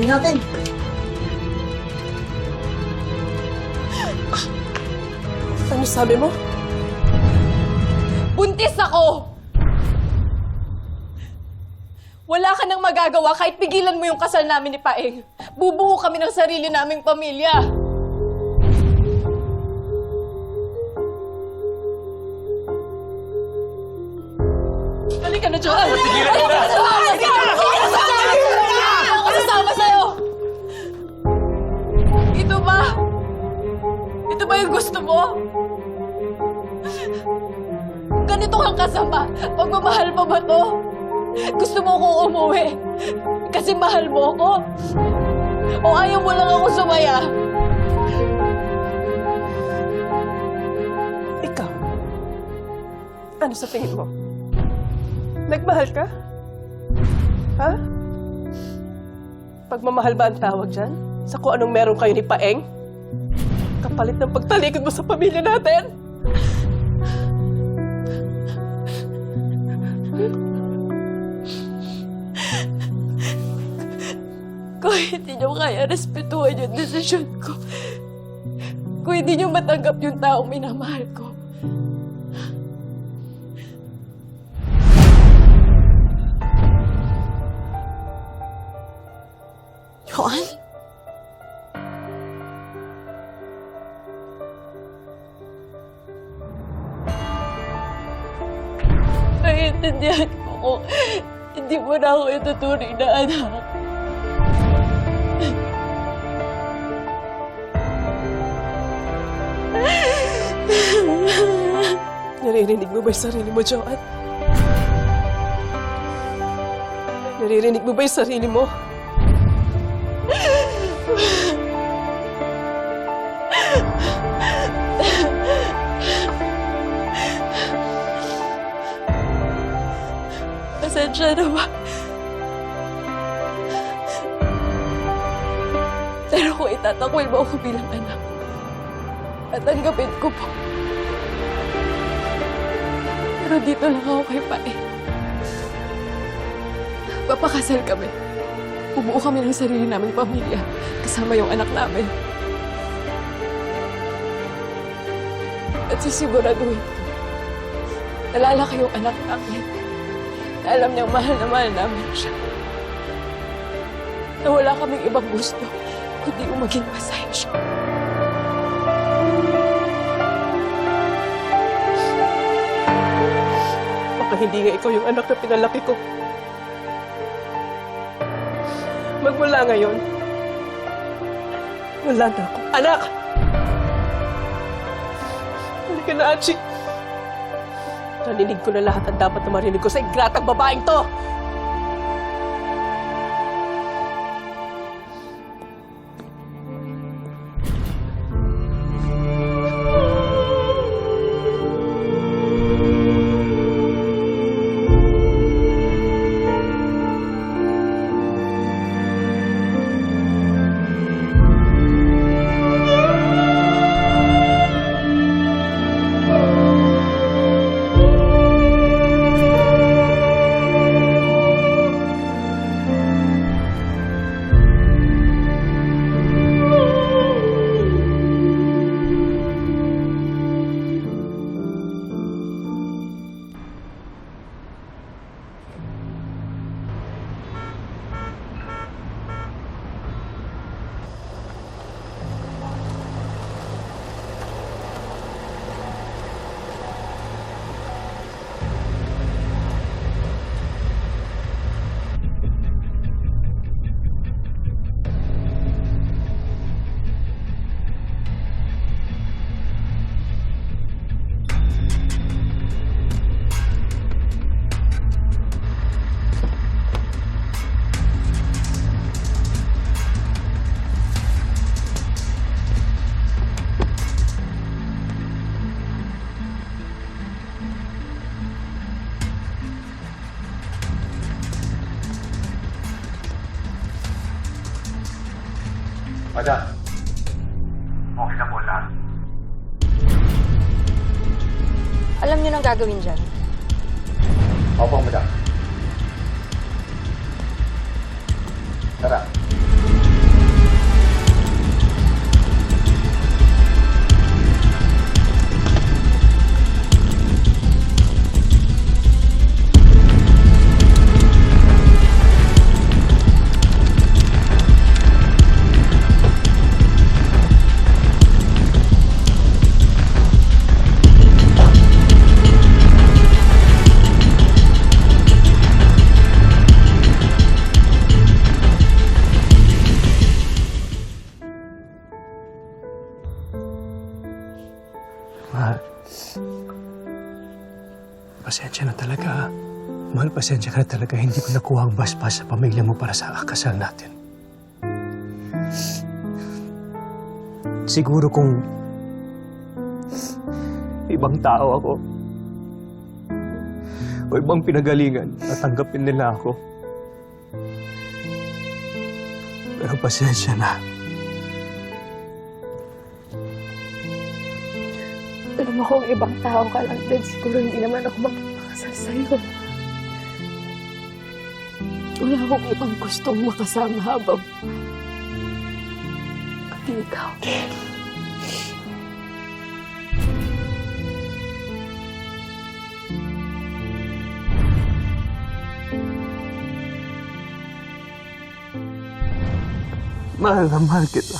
natin. Ano sabi mo? Buntis ako! Wala ka nang magagawa kahit pigilan mo yung kasal namin ni Paeng. Bubuo kami ng sarili naming pamilya. Halika na, Joel! Tigilan mo na! Ako ba yung gusto mo? Ganito kang kasama. Pagmamahal mo ba to? Gusto mo kong umuwi? Kasi mahal mo ako? O ayaw mo lang ako sumaya? Ikaw. Ano sa tingin mo? Nagmahal ka? Ha? Pagmamahal ba ang tawag dyan? Sa kung anong meron kayo ni Paeng? Kapalit ng pagtalikod mo sa pamilya natin? Kung hindi niyo kaya respetuhan yung desisyon ko. Kung hindi niyo matanggap yung taong minamahal ko. Joan? Naiintindihan ko kung hindi mo na ako ituturing na anak. Naririnig mo ba yung sarili mo, Joanne? Naririnig mo ba yung sarili mo? Pasensya na ba? Pero kung itatakwil mo ako bilang anak, tatanggapin ko po. Pero dito lang ako kay Pae. Papakasal kami. Bumuo kami ng sarili naming pamilya, kasama yung anak namin. At sisiguraduhin ko, nalalaki yung anak namin. Alam niyang mahal na mahal namin siya. Na wala kaming ibang gusto, kundi yung maging masaya siya. Baka hindi nga ikaw yung anak na pinalaki ko. Magmula ngayon, wala na akong anak! Halika na, Archie. Naninig ko na lahat ang dapat na marinig ko sa ingratang babaeng to! Madam, okay na po lahat. Alam niyo nang gagawin dyan. Opo, madam. Tara. Pasensya na talaga. ah. Mahal, pasensya ka na talaga. Hindi ko nakuha ang basbas sa pamilya mo para sa kasal natin. Siguro kung ibang tao ako o ibang pinagalingan, tatanggapin nila ako. Pero pasensya na. Alam mo kung ibang tao ka lang din, siguro hindi naman ako magpapakasal sa'yo. Wala akong ibang gustong makasama habang Pati ikaw. Mahal na mahal kita.